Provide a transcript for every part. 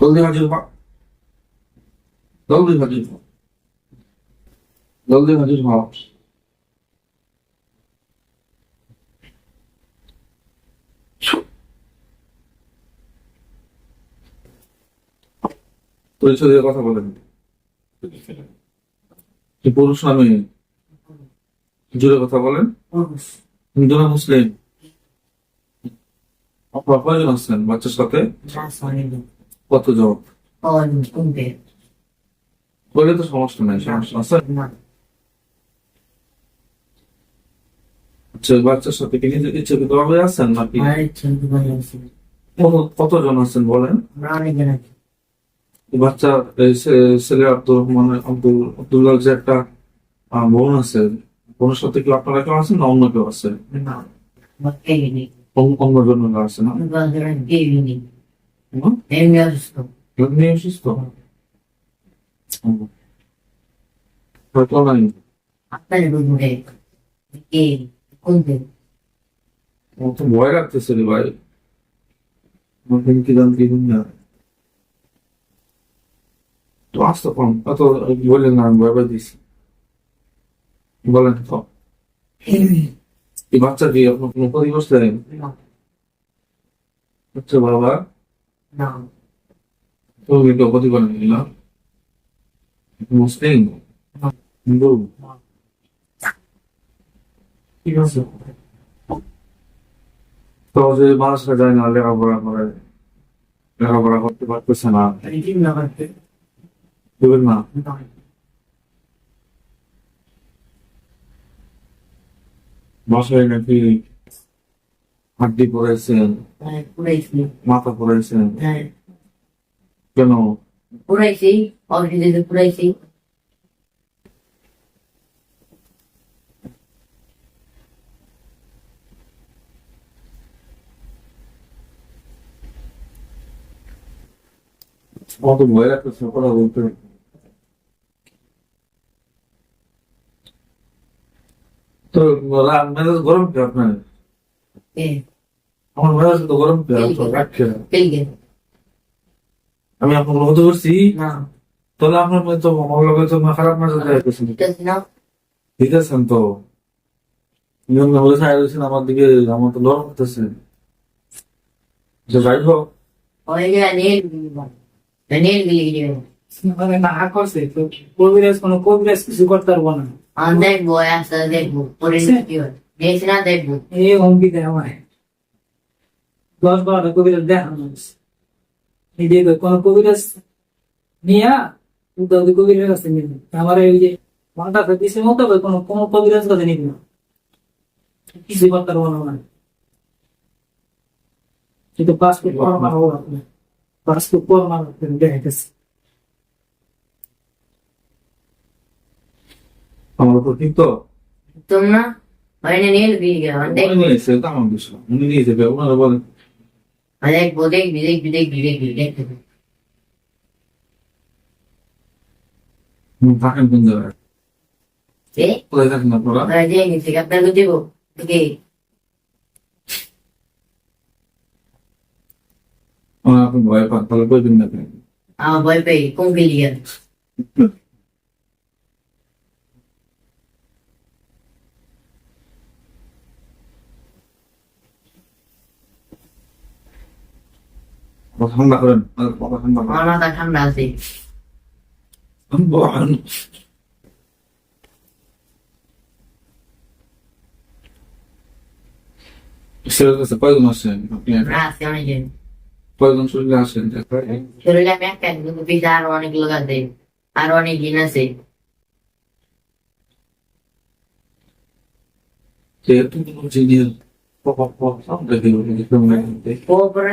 জলদি হাজির হ জলদি হাজির হ জলদি হাজির হ পরিচয় দিয়ে কথা বলেন। পুরুষ না জোরে কথা বলেন। মুসলিম? বাচ্চার সাথে? কতজন? বলে তো সমস্যা নাই সমস্যা আচ্ছা বাচ্চার সাথে কি নিজে ইচ্ছাকৃত ভাবে আছেন নাকি? কতজন আছেন বলেন? বাচ্চা ছেলে রহমান আব্দুল যে একটা বোন আছে। বোনের সাথে কি আপনারা কেউ আছেন না অন্য কেউ আছে? অন্য- আছে না? হুম? নিয়ে এসিস তো হুম। হয়তো নাই আমার তো ভয় লাগতেছে রে ভাই আমার কি জান কি না তো আসতে কম এত বললেন না আমি ভয় ভয় দিছি বলেন তো এই বাচ্চা কি আপনার কোনো ক্ষতি করছে আচ্ছা বাবা তুমি কেউ ক্ষতি করেন না। মুসলিম? হিন্দু? ঠিক আছে। তো যে মানুষরা যায় না লেখাপড়া করে। লেখাপড়া করতে পারতেছে না। দেবেন না। বাসায় নাকি হাড্ডি পড়েছেন মাথা পড়েছেন কেন পুরাইছি অফিসে পুরাইছি আমার তো ভয় লাগতেছে কথা বলতে তো রা- মেজাজ গরম কে আপনার আমি আপনার কোনো করছি। না। তাহলে আপনার মধ্যে তো আমার লগে তো খারাপ না ঠিক আছেন তো। নিয়ম না বলে সাইড হয়েছেন আমার দিকে আমার তো ডর করতেছে যে যাই হোক। হয়ে মানে কিছু করতে পারব না। আমি দেখব আস্তে দেখব। পরে কি হয়? দেখছি না দেখব। এই দেয় আমায়। দশ বারোটা কবিরাজ দেখানো হয়েছে। এই যে কোনো কবিরাজ নিয়া উদ্যোগ কবিরাজ কাছে নিবি আমার এই যে মানটা দিছে মতো হবে কোনো কোনো কবিরাজ কাছে নিবি না কিছু করতে পারব না কিন্তু পাসপোর্ট পরমা হব আপনি পাসপোর্ট পরমা দেখাইতেছে। আমার উপর ঠিক তো। তোমরা হয়নি নেল গিয়ে গেল দেখব নিয়েছে এটা আমার বিষয়। উনি নিয়ে যাবে ওনারা বলেন দেখব দেখবি দেখবি দেখবি দেখবি দেখবি হুম, থাকেন কোন জায়গায় এ কোথায় থাকেন আপনারা আমরা যে নিচ্ছি আপনাকে দেবো ওকে আমার আপনি ভয় পান তাহলে বলবেন না কেন আমার ভয় পেয়ে কোন গিলিয়ে কথা ঠান্ডা করেন কথা ঠান্ডা আমার মাথা ঠান্ডা আছে। ছেলের কাছে আপনি আমরা আছি অনেকজন কয়জন শরীরে আসেন শরীরে আমি একটা কিন্তু পিঠে আরও অনেক লোক আছে আরও অনেক দিন আছে যেহেতু কোনো জিনিস ও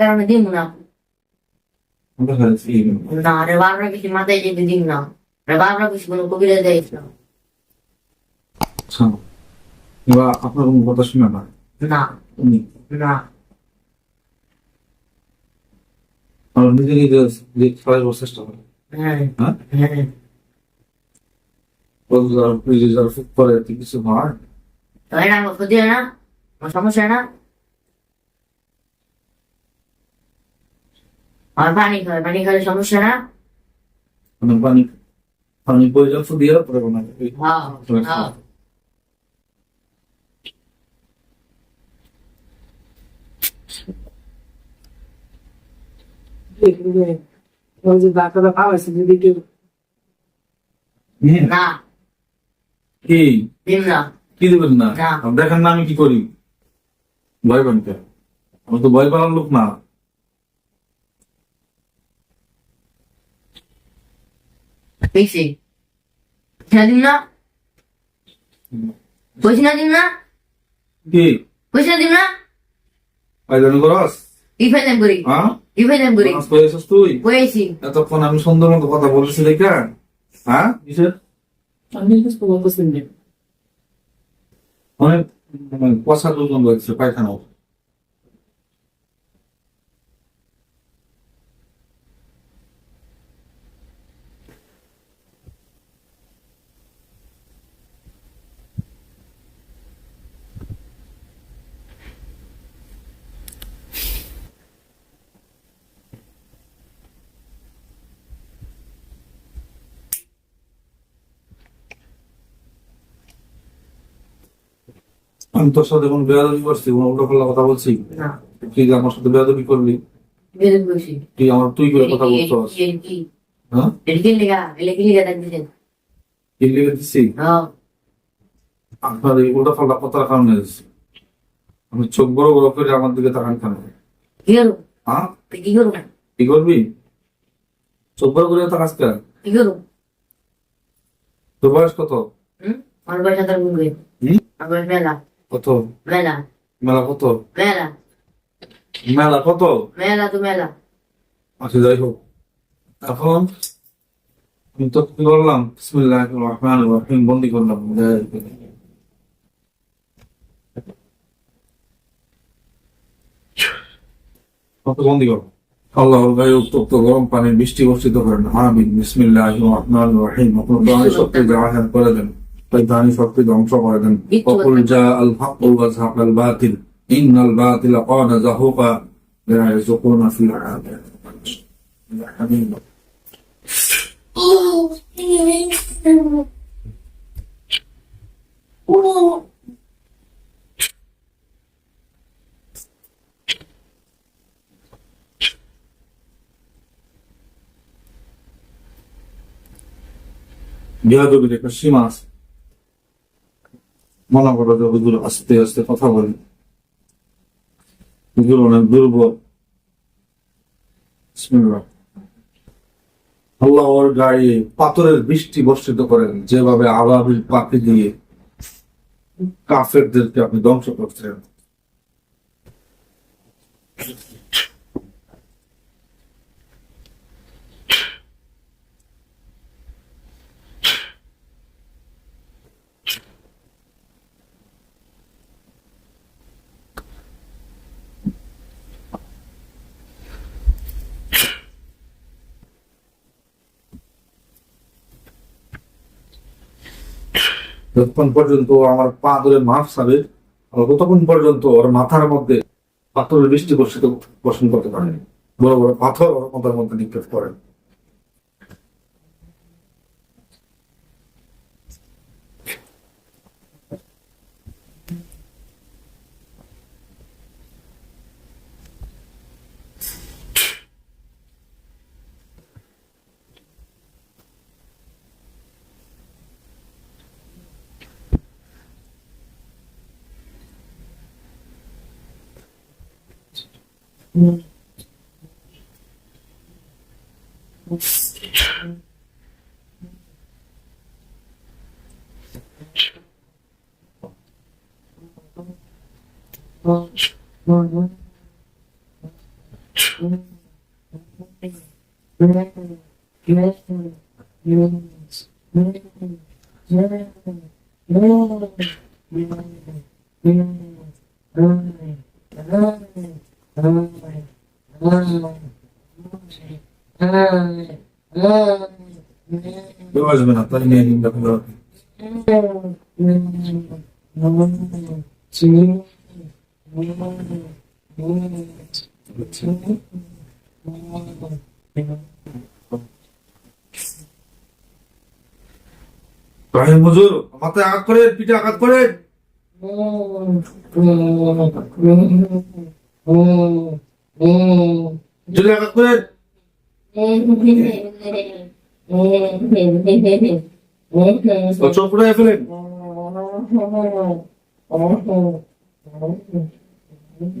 কারণে দিব না না আরে বারবার কিছু মাথায় যেতে দিব না। আরে বারবার কিছু কোনো কবিরা দেয় আচ্ছা। এবার আপনার কোনো কথা শুনে না? না। না। আমরা নিজে নিজে যে খেলা করার চেষ্টা করি। হ্যাঁ। হ্যাঁ? হ্যাঁ। কিছু হয়। না? সমস্যা না? আর পানি খাবে পানি খেলে সমস্যা না? পানি পানি পর্যাপ্ত দিয়ে পরে বানাবে হ্যাঁ হ্যাঁ। ওই যে ডাক্তাররা খাওয়াইছে যদি কেউ না। কি? দেবেন না? না। দেখেন না আমি কি করি। ভয় পান আমি তো ভয় পাওয়ার লোক না। পেয়েছি পয়সা দিন না পয়সা দিন না কি? পয়সা দিন না আয়োজন করস? কি ফাইলাম করি। হ্যাঁ? কি ফাইলাম করি। নামাজ পড়েছিস তুই? পয়েছি এতক্ষণ আমি সুন্দর মতো কথা বলেছি দেখা হ্যাঁ? কিসের? আমি কিছু বলতেছি না। অনেক মানে পশা দুজন রয়েছে পায়খানা আমি তোর সাথে কোন বেয়াদবি করছি কোনো উল্টো পাল্লা কথা বলছি? তুই আমার সাথে বেয়াদবি করলি? তুই আমার তুই করে কথা বলছস? হ্যাঁ? কি লিখে দিচ্ছি হ্যাঁ। আপনার এই উল্টো পাল্লা কথার কারণে আমি চোখ বড় বড় করে আমার দিকে তাকান কেন? কি করব? হ্যাঁ? কি করব? চোখ বড় করে তাকাস কেন? কি করব? তোর বয়স কত? হুম? আমার বয়স মেলা। কত? মেলা। মেলা কত? মেলা। মেলা কত? মেলা তো মেলা। আচ্ছা যাই হোক। এখন আমি তো কি করলাম। বিসমিল্লাহ রহমান রহিম। বন্দি করলাম। কত বন্দি করো আল্লাহর গায়ে উত্তপ্ত গরম পানি বৃষ্টি বর্ষিত করেন আমিন। বিসমিল্লাহ রহমান রহিম। আপনার শক্তি জাহাজ করে দেন الشيطان شرط ضمص قردن وقل جاء الحق وزهق الباطل. إن الباطل قان زهوقا. لا يزقون في العالم. الحميد Я думаю, это Шимас. মনে করো যে হুজুর আস্তে আস্তে কথা বলেন হুজুর অনেক দুর্বল। আল্লাহ ওর গায়ে পাথরের বৃষ্টি বর্ষিত করেন, যেভাবে আবাবিল পাখি দিয়ে কাফেরদেরকে আপনি ধ্বংস করছেন। যতক্ষণ পর্যন্ত আমার পা ধরে মাফ সাবে ততক্ষণ পর্যন্ত ওর মাথার মধ্যে পাথরের বৃষ্টি বর্ষিত বর্ষণ করতে পারেনি। বড় বড় পাথর ওর মাথার মধ্যে নিক্ষেপ করেন Mm-hmm. মাথায় আঘাত করে পিঠে আঘাত করে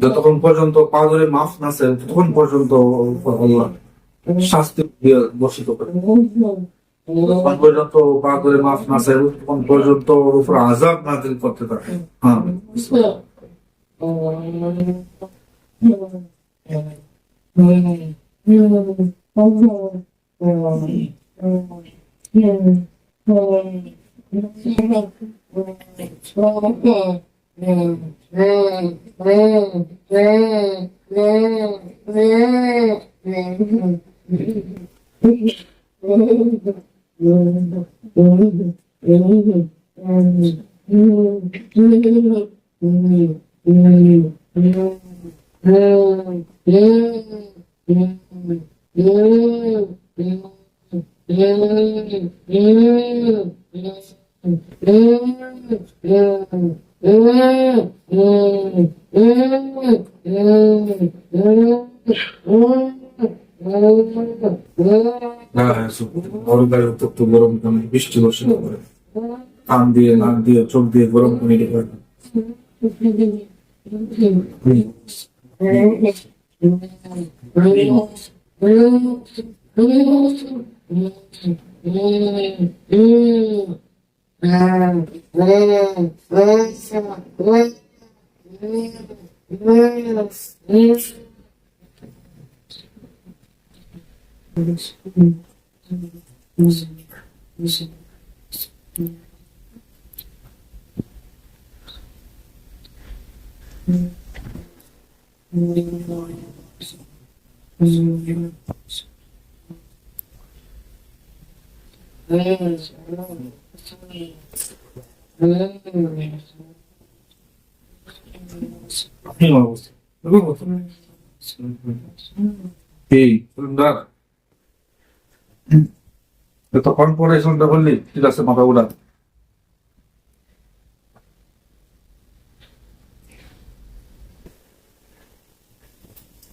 যতক্ষণ পর্যন্ত পা ধরে মাফ না চায় ততক্ষণ পর্যন্ত শাস্তি দিয়ে বসিত করে। ততক্ষণ পর্যন্ত পা ধরে মাফ না ততক্ষণ পর্যন্ত করতে থাকে। হ্যাঁ। হ্যাঁ, বড় গায়ে উত্তপ্ত গরম পানি বৃষ্টি বর্ষিত করে। কান দিয়ে নাক দিয়ে চোখ দিয়ে গরম পানি Mm-hmm. এই তখন পরে বললি ঠিক আছে মাথা উড়া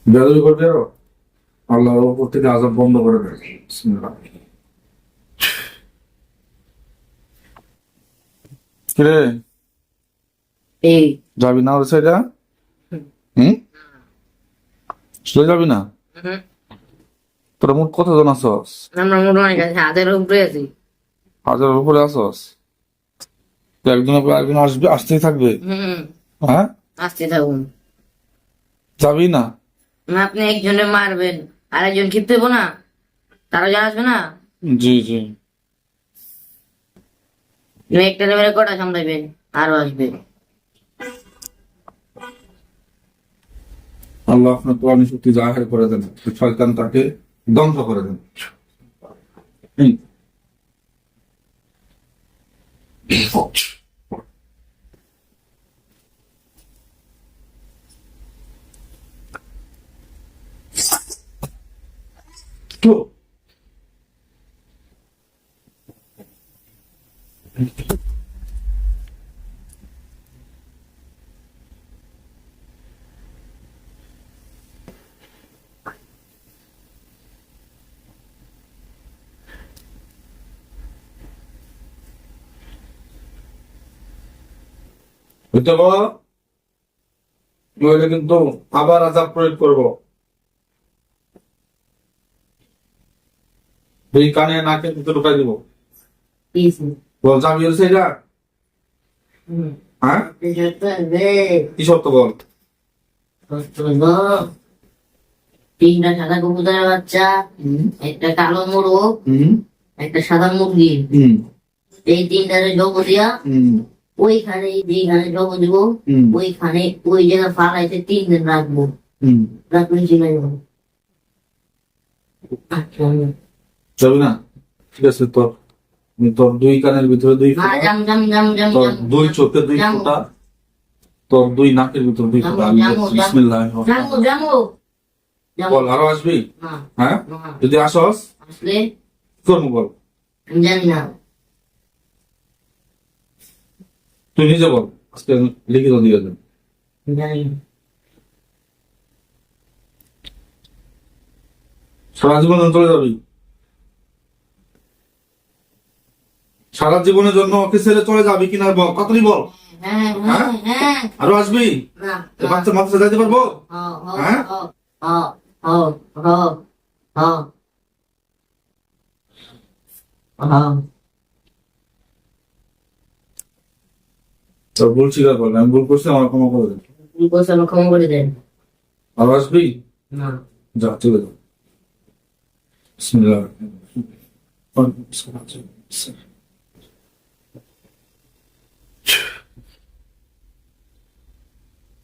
বেদবি করবে আরও আল্লাহ উপর থেকে আজাব বন্ধ করে দেয় কিরে এই। যাবি না ওর সাইডা? হুম? চলে যাবি না? তোর মোট কতজন আমরা কাছে হাতের উপরে আছি। হাজারের উপরে আছস? তো একজন আসবে আসতেই থাকবে। হ্যাঁ? আসতে থাকুন। যাবি না, আপনি একজনে মারবেন আর একজন ক্ষিপ্ত না? তারা যা আসবে না? জি জি। একটা লেভেলে কটা সামলাইবেন আরও আসবে। আল্লাহ আপনার কোরআন শক্তি জাহের করে দেন শয়তান তাকে ধ্বংস করে দেন। হুম। তো পারো নইলে কিন্তু আবার আজাব প্রয়োগ করব। এই কানে নাকে ভিতরে ঢুকাই দিব। বল যাবি হচ্ছে এটা। হ্যাঁ? কি সত্য বল? তিনটা সাদা কবুতরের বাচ্চা একটা কালো মোরগ একটা সাদা মুরগি। এই তিনটারে জব দিয়া হুম। ওইখানে যেখানে জব দিব হুম। ওইখানে ওই জায়গা ফালাইতে তিন দিন রাখব। রাখলে চলে যাব। আচ্ছা যাবি না? ঠিক আছে তোর তোর দুই কানের ভিতরে দুই তোর দুই চোখে দুই। ফোঁটা তোর দুই নাকের ভিতরে দুই ফোঁটা। বিসমিল্লাহ জামু। বল আরও আসবি? হ্যাঁ? যদি আসস? করব বল? তুই নিজে বল আজকে লিখিত দিয়ে দেন সারা জীবন চলে যাবি। সারা জীবনের জন্য ছেড়ে চলে যাবি কিনা বল? কতই বল। হ্যাঁ হ্যাঁ হ্যাঁ? আরও আসবি? বাচ্চা মাথা যাইতে পারব? হ্যাঁ? তোর ভুল স্বীকার করলে আমি ভুল করছি আমার ক্ষমা করে দেন ক্ষমা করে দেন। আরও আসবি? না। যা চলে যাও বিসমিল্লাহ।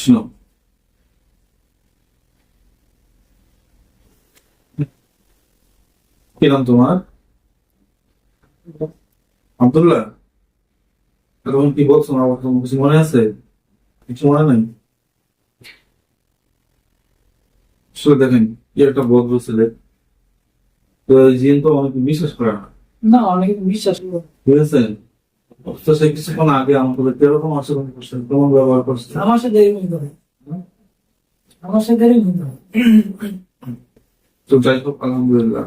শোনো কি নাম তোমার? আব্দুল্লাহ? তখন কি বলছো আমার তোমার কিছু মনে আছে? কিছু মনে নাই? আসলে দেখেন কি একটা বদল ছেলে। তো জিন তো অনেকে বিশ্বাস করে না। না অনেকে বিশ্বাস করে বুঝেছেন? তো সে কিছুক্ষণ আগে আমাকে কীরকম আচরণ করছে কেমন ব্যবহার করছে? আমার সাথে এরকম করে আমার সাথে এরকম করে তো যাই হোক আলহামদুলিল্লাহ।